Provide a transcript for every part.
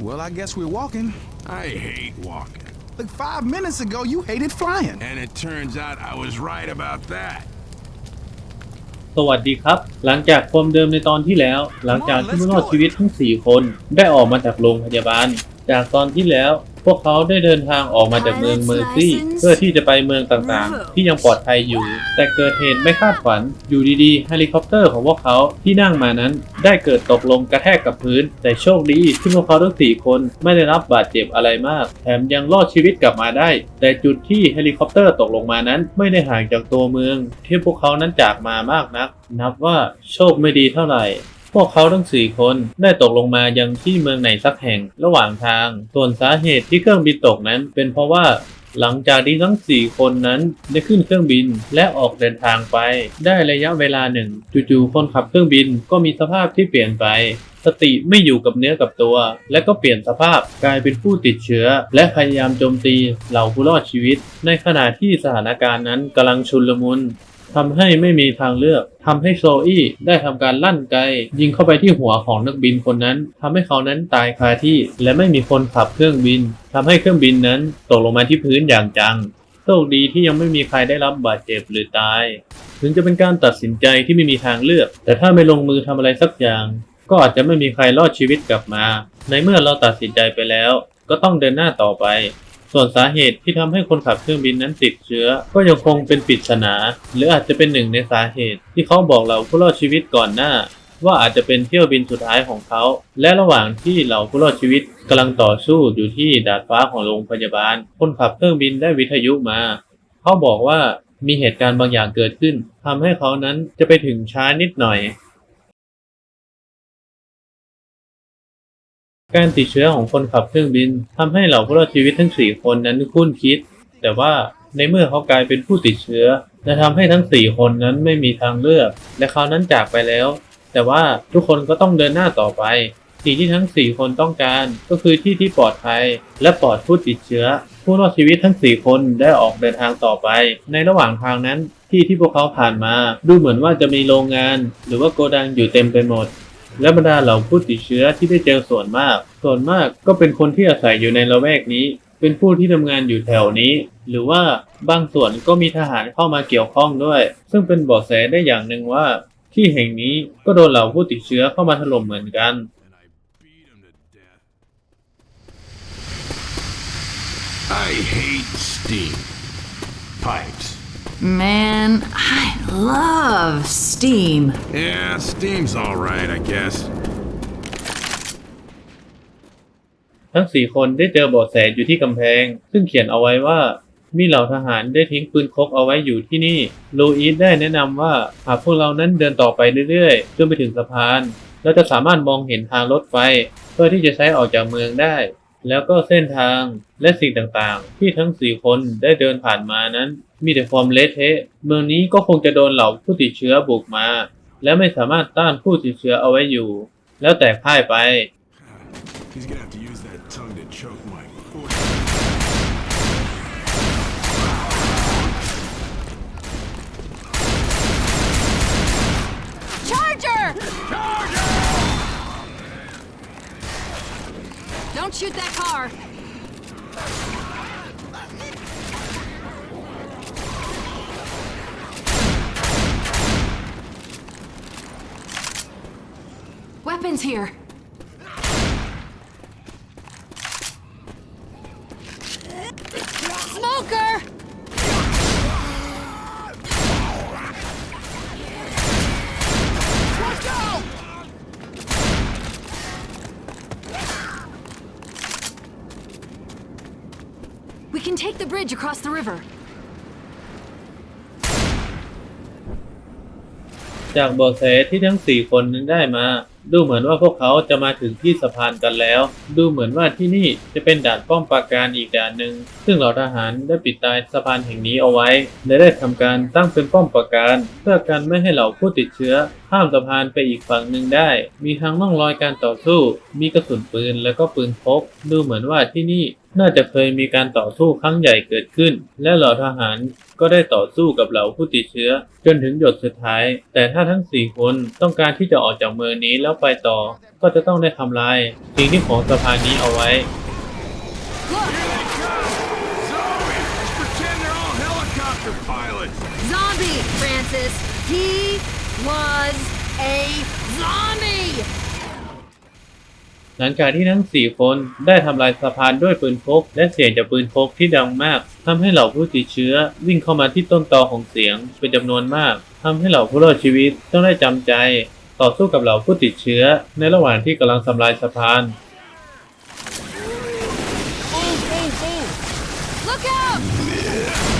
Well, I guess we're walking. I hate walking. Like five minutes ago, you hated flying. And it turns out I was right about that. สวัสดีครับ หลังจากความเดิมในตอนที่แล้ว หลังจากที่ผู้รอดชีวิตทั้ง 4 คนได้ออกมาจากโรงพยาบาล จากตอนที่แล้ว พวกเขาได้เดินทางออกมาจากเมืองเมอร์ซี่เพื่อที่จะไปเมืองต่างๆ ที่ยังปลอดภัยอยู่ แต่เกิดเหตุไม่คาดฝัน อยู่ดีๆเฮลิคอปเตอร์ของพวกเขาที่นั่งมานั้น ได้เกิดตกลงกระแทกกับพื้น แต่โชคดีที่พวกเขาทั้ง4คนไม่ได้รับบาดเจ็บอะไรมาก แถมยังรอดชีวิตกลับมาได้ แต่จุดที่เฮลิคอปเตอร์ตกลงมานั้น ไม่ได้ห่างจากตัวเมือง ที่พวกเขานั้นจากมามากนัก นับว่าโชคไม่ดีเท่าไหร่ พวกเขาทั้งสี่คนได้ตกลงมายังที่เมืองไหนสักแห่งระหว่างทาง ส่วนสาเหตุที่เครื่องบินตกนั้น เป็นเพราะว่าหลังจากที่ทั้งสี่คนนั้นได้ขึ้นเครื่องบินและออกเดินทางไป ได้ระยะเวลาหนึ่งจู่ๆคนขับเครื่องบินก็มีสภาพที่เปลี่ยนไป สติไม่อยู่กับเนื้อกับตัว และก็เปลี่ยนสภาพกลายเป็นผู้ติดเชื้อ และพยายามโจมตีเหล่าผู้รอดชีวิต ในขณะที่สถานการณ์นั้นกำลังชุลมุน ทำให้ไม่มีทางเลือกทำให้โซอี้ได้ทำการลั่นไกยิงเข้าไปที่หัวของนักบินคนนั้นทำให้เขานั้นตายคาที่ และไม่มีคนขับเครื่องบินทำให้เครื่องบินนั้นตกลงมาที่พื้นอย่างจังโชคดีที่ยังไม่มีใครได้รับบาดเจ็บหรือตาย ถึงจะเป็นการตัดสินใจที่ไม่มีทางเลือก แต่ถ้าไม่ลงมือทำอะไรสักอย่าง ก็อาจจะไม่มีใครรอดชีวิตกลับมา ในเมื่อเราตัดสินใจไปแล้ว ก็ต้องเดินหน้าต่อไป ส่วนสาเหตุที่ทำให้คนขับเครื่องบินนั้นติดเชื้อ ก็ยังคงเป็นปริศนา หรืออาจจะเป็นหนึ่งในสาเหตุ ที่เขาบอกเราผู้รอดชีวิตก่อนหน้า ว่าอาจจะเป็นเที่ยวบินสุดท้ายของเขา และระหว่างที่เหล่าผู้รอดชีวิตกำลังต่อสู้อยู่ที่ดาดฟ้าของโรงพยาบาล คนขับเครื่องบินได้วิทยุมา เขาบอกว่ามีเหตุการณ์บางอย่างเกิดขึ้นทำให้เขานั้นจะไปถึงช้านิดหน่อย การติดเชื้อของคนขับเครื่องบินทำให้เหล่าผู้รอดชีวิตทั้ง 4 คนนั้นคุ้นคิด แต่ว่าในเมื่อเขากลายเป็นผู้ติดเชื้อจะทำให้ทั้ง 4 คนนั้นไม่มีทางเลือก และเขานั้นจากไปแล้ว แต่ว่าทุกคนก็ต้องเดินหน้าต่อไปสิ่งที่ทั้ง 4 คนต้องการก็คือที่ที่ปลอดภัย และปลอดผู้ติดเชื้อ ผู้รอดชีวิตทั้ง 4 คนได้ออกเดินทางต่อไป ในระหว่างทางนั้นที่ที่พวกเขาผ่านมา ดูเหมือนว่าจะมีโรงงาน หรือว่าโกดังอยู่เต็มไปหมด และบรรดาเหล่าผู้ติดเชื้อที่ได้เจอส่วนมาก ส่วนมากก็เป็นคนที่อาศัยอยู่ในละแวกนี้ เป็นผู้ที่ทำงานอยู่แถวนี้ หรือว่าบางส่วนก็มีทหารเข้ามาเกี่ยวข้องด้วย ซึ่งเป็นเบาะแสได้อย่างหนึ่งว่า ที่แห่งนี้ก็โดนเหล่าผู้ติดเชื้อเข้ามาถล่มเหมือนกัน I hate steam. Pipes. Man, I love steam. Yeah, steam's alright, I guess. ทั้งสี่คนได้เจอเบาะแสอยู่ที่กำแพง ซึ่งเขียนเอาไว้ว่า มีเหล่าทหารได้ทิ้งปืนคกเอาไว้อยู่ที่นี่ลูอีสได้แนะนำว่าหากพวกเรานั้นเดินต่อไปเรื่อยๆ จนไปถึงสะพาน เราจะสามารถมองเห็นทางรถไฟ เพื่อที่จะใช้ออกจากเมืองได้ แล้วก็เส้นทางและสิ่งต่างๆ ที่ทั้งสี่คนได้เดินผ่านมานั้น มีแต่ความเละเทะ เมืองนี้ก็คงจะโดนเหล่าผู้ติดเชื้อบุกมา และไม่สามารถต้านผู้ติดเชื้อเอาไว้อยู่ แล้วแตกพ่ายไป shoot that car. Weapons here. Smoker! The bridge across the river. จากเบาะแสที่ทั้งสี่คนนั้นได้มา ดูเหมือนว่าพวกเขาจะมาถึงที่สะพานกันแล้ว ดูเหมือนว่าที่นี่จะเป็นด่านป้อมปราการอีกด่านหนึ่ง ซึ่งเหล่าทหารได้ปิดตายสะพานแห่งนี้เอาไว้ และได้ทำการตั้งเป็นป้อมปราการ เพื่อกันไม่ให้เหล่าผู้ติดเชื้อข้ามสะพานไปอีกฝั่งหนึ่งได้ มีทั้งร่องรอยการต่อสู้ มีกระสุนปืนและก็ปืนพก ดูเหมือนว่าที่นี่ น่าจะเคยมีการต่อสู้ครั้งใหญ่เกิดขึ้น และเหล่าทหารก็ได้ต่อสู้กับเหล่าผู้ติดเชื้อ จนถึงหยดสุดท้าย แต่ถ้าทั้งสี่คนต้องการที่จะออกจากเมืองนี้แล้วไปต่อ ก็จะต้องได้ทำลายสิ่งที่ของสะพานนี้เอาไว้ Zombie, Francis! He was a zombie! หลังจากที่ทั้ง 4 คนได้ทำลายสะพานด้วยปืนพก และเสียงจากปืนพกที่ดังมาก ทำให้เหล่าผู้ติดเชื้อวิ่งเข้ามาที่ต้นตอของเสียงเป็นจำนวนมาก ทำให้เหล่าผู้รอดชีวิตต้องได้จำใจ ต่อสู้กับเหล่าผู้ติดเชื้อ ในระหว่างที่กำลังทำลายสะพาน Look out!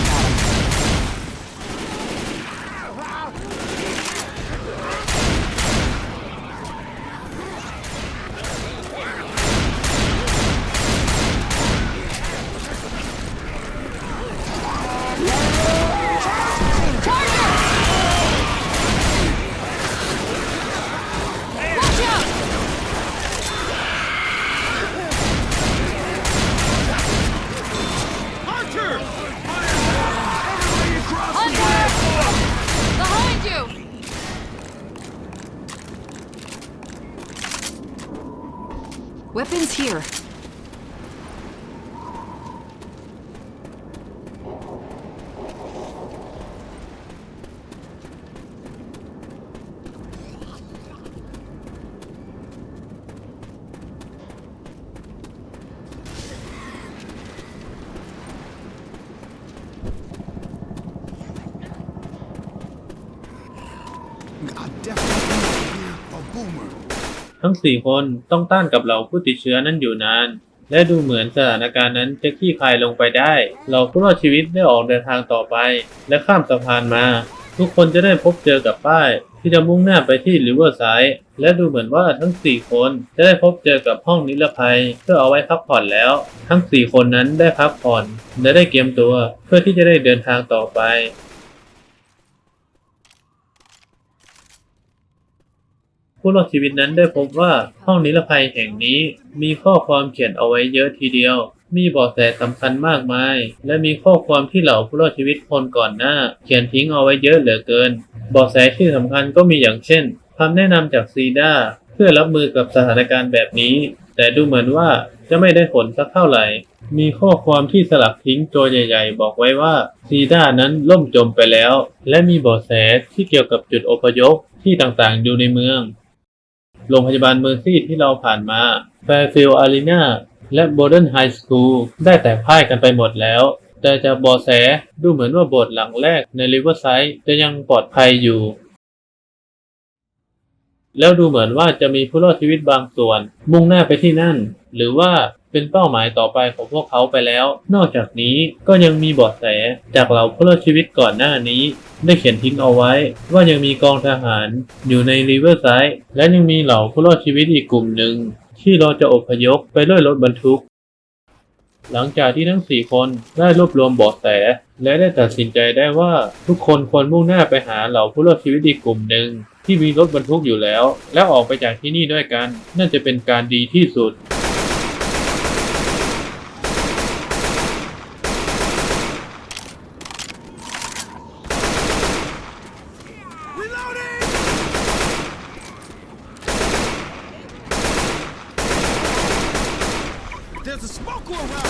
happens here. ทั้ง4คนต้องต้านกับเหล่าผู้ติดเชื้อนั้นอยู่นาน และดูเหมือนสถานการณ์นั้นจะคลี่คลายลงไปได้เหล่าผู้รอดชีวิตได้ออกเดินทางต่อไป และข้ามสะพานมา ทุกคนจะได้พบเจอกับป้าย ที่จะมุ่งหน้าไปที่ริเวอร์ไซด์และดูเหมือนว่าทั้ง 4 คนจะได้พบเจอกับห้องนิรภัย เพื่อเอาไว้พักผ่อนแล้ว ทั้ง 4 คนนั้นได้พักผ่อนและได้เตรียมตัว เพื่อที่จะได้เดินทางต่อไป ผู้รอดชีวิตนั้นได้พบว่าห้องนิรภัยแห่งนี้มีข้อความเขียนเอาไว้เยอะทีเดียว มีเบาะแสสำคัญมากมาย และมีข้อความที่เหล่าผู้รอดชีวิตคนก่อนหน้า เขียนทิ้งเอาไว้เยอะเหลือเกินเบาะแสที่สำคัญก็มีอย่างเช่นคำแนะนำจากซีดาเพื่อรับมือกับสถานการณ์แบบนี้ แต่ดูเหมือนว่าจะไม่ได้ผลสักเท่าไหร่ มีข้อความที่สลักทิ้งตัวใหญ่ ๆ บอกไว้ว่าซีด้านั้นล่มจมไปแล้ว และมีเบาะแสที่เกี่ยวกับจุดอพยพที่ต่างๆอยู่ในเมือง โรงพยาบาลเมอร์ซี่ที่เราผ่านมา Fairfield Arena และโบเดนไฮสคูลได้แต่พ่ายกันไปหมดแล้ว แต่จากบอแสดูเหมือนว่าโบสถ์หลังแรกในริเวอร์ไซด์จะยังปลอดภัยอยู่ แล้วดูเหมือนว่าจะมีผู้รอดชีวิตบางส่วน มุ่งหน้าไปที่นั่น หรือว่า เป็นเป้าหมายต่อไปของพวกเขาไปแล้ว นอกจากนี้ก็ยังมีเบาะแสจากเหล่าผู้รอดชีวิตก่อนหน้านี้ ได้เขียนทิ้งเอาไว้ ว่ายังมีกองทหารอยู่ในริเวอร์ไซด์และยังมีเหล่าผู้รอดชีวิตอีกกลุ่มหนึ่ง ที่รอจะอพยพไปด้วยรถบรรทุก หลังจากที่ทั้งสี่คนได้รวบรวมเบาะแส และได้ตัดสินใจได้ว่าทุกคนควรมุ่งหน้าไปหาเหล่าผู้รอดชีวิตอีกกลุ่มหนึ่งที่มีรถบรรทุกอยู่แล้ว แล้วออกไปจากที่นี่ด้วยกัน น่าจะเป็นการดีที่สุด Go around.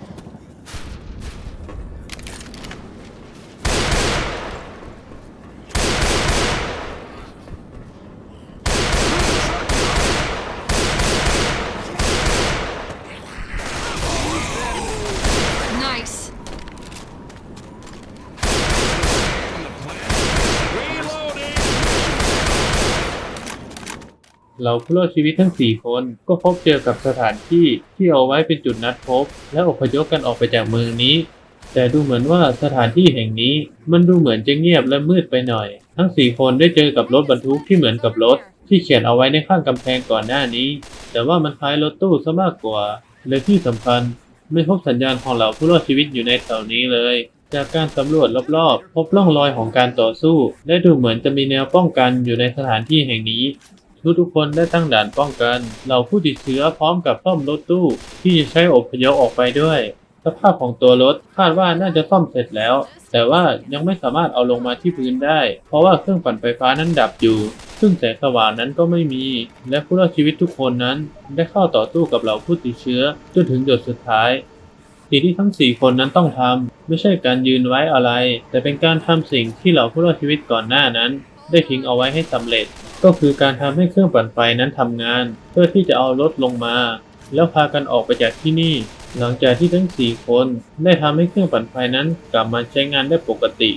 เราผู้รอดชีวิตทั้ง 4 คน ก็พบเจอกับสถานที่ที่เอาไว้เป็นจุดนัดพบ และอพยพกันออกไปจากเมืองนี้ แต่ดูเหมือนว่าสถานที่แห่งนี้มันดูเหมือนจะเงียบและมืดไปหน่อย ทั้ง 4 คนได้เจอกับรถบรรทุกที่เหมือนกับรถ ที่เขียนเอาไว้ในข้างกำแพงก่อนหน้านี้ แต่ว่ามันคล้ายรถตู้ซะมากกว่า และที่สำคัญไม่พบสัญญาณของเหล่าผู้รอดชีวิตอยู่ในแถวนี้เลย จากการสำรวจรอบๆ พบร่องรอยของการต่อสู้ และดูเหมือนจะมีแนวป้องกันอยู่ในสถานที่แห่งนี้ ทุกๆคนได้ตั้งด่านป้องกันเหล่าผู้ติดเชื้อพร้อมกับซ่อมรถตู้ ที่จะใช้อพยพออกไปด้วย สภาพของตัวรถคาดว่าน่าจะซ่อมเสร็จแล้ว แต่ว่ายังไม่สามารถเอาลงมาที่พื้นได้ เพราะว่าเครื่องปั่นไฟฟ้านั้นดับอยู่ ซึ่งแสงสว่างนั้นก็ไม่มี และผู้รอดชีวิตทุกคนนั้น ได้เข้าต่อสู้กับเหล่าผู้ติดเชื้อจนถึงหยดสุดท้ายสิ่งที่ทั้ง4คนนั้นต้องทำไม่ใช่การยืนไว้อะไร แต่เป็นการทำสิ่งที่เหล่าผู้รอดชีวิตก่อนหน้านั้น ได้ทิ้งเอาไว้ให้สำเร็จ ก็คือการทำให้เครื่องปั่นไฟนั้นทำงาน เพื่อที่จะเอารถลงมา แล้วพากันออกไปจากที่นี่ หลังจากที่ทั้ง 4 คนได้ทำให้เครื่องปั่นไฟนั้นกลับมาใช้งานได้ปกติ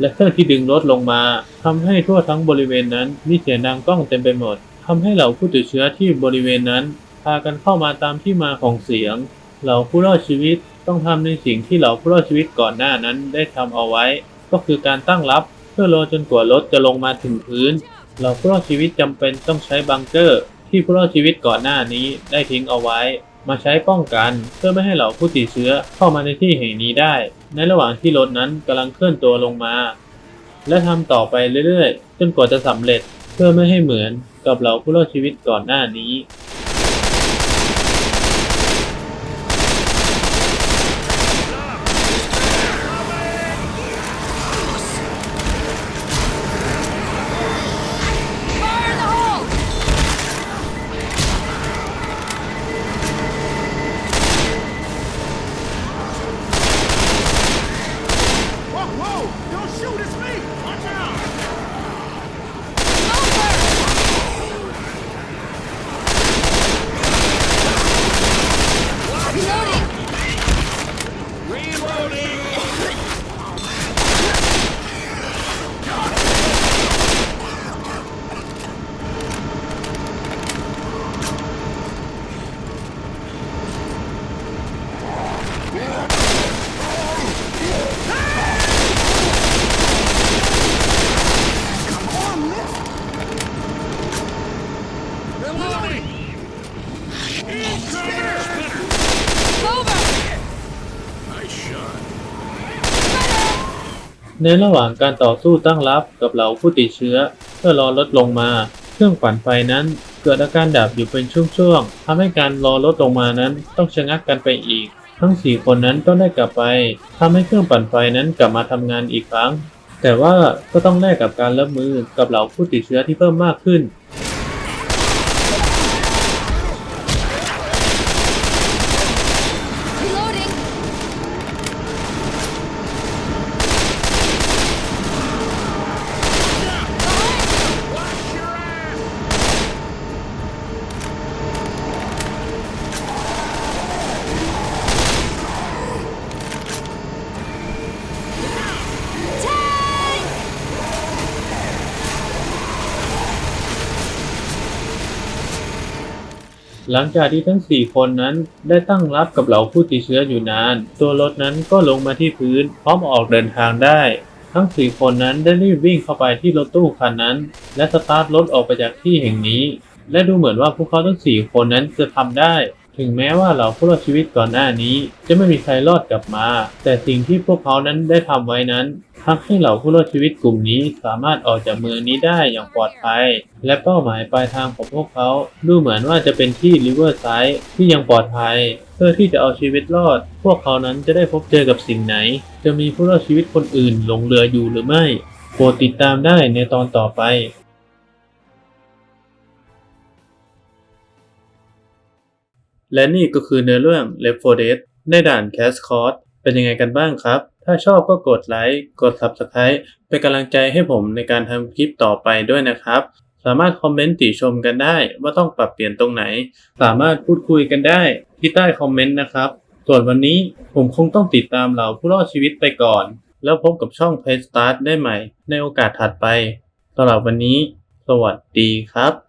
และเครื่องที่ดึงรถลงมาทำให้ทั่วทั้งบริเวณนั้นมีเสียงดังก้องเต็มไปหมดทำให้เหล่าผู้ติดเชื้อที่บริเวณนั้น พากันเข้ามาตามที่มาของเสียง เหล่าผู้รอดชีวิตต้องทำในสิ่งที่เหล่าผู้รอดชีวิตก่อนหน้านั้นได้ทำเอาไว้ ก็คือการตั้งรับเพื่อรอจนกว่ารถจะลงมาถึงพื้น เหล่าผู้รอดชีวิตจำเป็นต้องใช้บังเกอร์ ที่ผู้รอดชีวิตก่อนหน้านี้ได้ทิ้งเอาไว้ มาใช้ป้องกันเพื่อไม่ให้เหล่าผู้ติดเชื้อเข้ามาในที่แห่งนี้ได้ ในระหว่างที่รถนั้นกำลังเคลื่อนตัวลงมา และทำต่อไปเรื่อยๆ จนกว่าจะสำเร็จเพื่อไม่ให้เหมือนกับเหล่าผู้รอดชีวิตก่อนหน้านี้ ในระหว่างการต่อสู้ตั้งรับกับเหล่าผู้ติดเชื้อ เพื่อรอลดลงมา เครื่องปั่นไฟนั้นเกิดอาการดับอยู่เป็นช่วงๆทำให้การรอลดลงมานั้นต้องชะงักกันไปอีก ทั้ง 4 คนนั้นต้องได้กลับไปทำให้เครื่องปั่นไฟนั้นกลับมาทำงานอีกครั้ง แต่ว่าก็ต้องแลกกับการรับมือกับเหล่าผู้ติดเชื้อที่เพิ่มมากขึ้น หลังจากที่ทั้ง 4 คนนั้นได้ตั้งรับกับเหล่าผู้ติดเชื้ออยู่นาน ตัวรถนั้นก็ลงมาที่พื้น พร้อมออกเดินทางได้ ทั้ง 4 คนนั้นได้รีบวิ่งเข้าไปที่รถตู้คันนั้น และสตาร์ทรถออกไปจากที่แห่งนี้ และดูเหมือนว่าพวกเขาทั้ง 4 คนนั้นจะทำได้ ถึงแม้ว่าเหล่าผู้รอดชีวิตก่อนหน้านี้ จะไม่มีใครรอดกลับมา แต่สิ่งที่พวกเขานั้นได้ทำไว้นั้นทำให้เหล่าผู้รอดชีวิตกลุ่มนี้สามารถออกจากเมืองนี้ได้อย่างปลอดภัย และเป้าหมายปลายทางของพวกเขา ดูเหมือนว่าจะเป็นที่ริเวอร์ไซด์ที่ยังปลอดภัย เพื่อที่จะเอาชีวิตรอด พวกเขานั้นจะได้พบเจอกับสิ่งไหน จะมีผู้รอดชีวิตคนอื่นหลงเหลืออยู่หรือไม่ โปรดติดตามได้ในตอนต่อไป และนี่ก็คือเนื้อเรื่อง Left 4 Dead ในด่าน Cash Course เป็นยังไงกันบ้างครับ ถ้าชอบก็กดไลค์กด Subscribe เป็นกำลังใจให้ผมในการทำคลิปต่อไปด้วยนะครับ สามารถคอมเมนต์ติชมกันได้ว่าต้องปรับเปลี่ยนตรงไหน สามารถพูดคุยกันได้ที่ใต้คอมเมนต์นะครับ ส่วนวันนี้ผมคงต้องติดตามเหล่าผู้รอดชีวิตไปก่อน แล้วพบกับช่อง Play Start ได้ใหม่ ในโอกาสถัดไปสำหรับวันนี้ สวัสดีครับ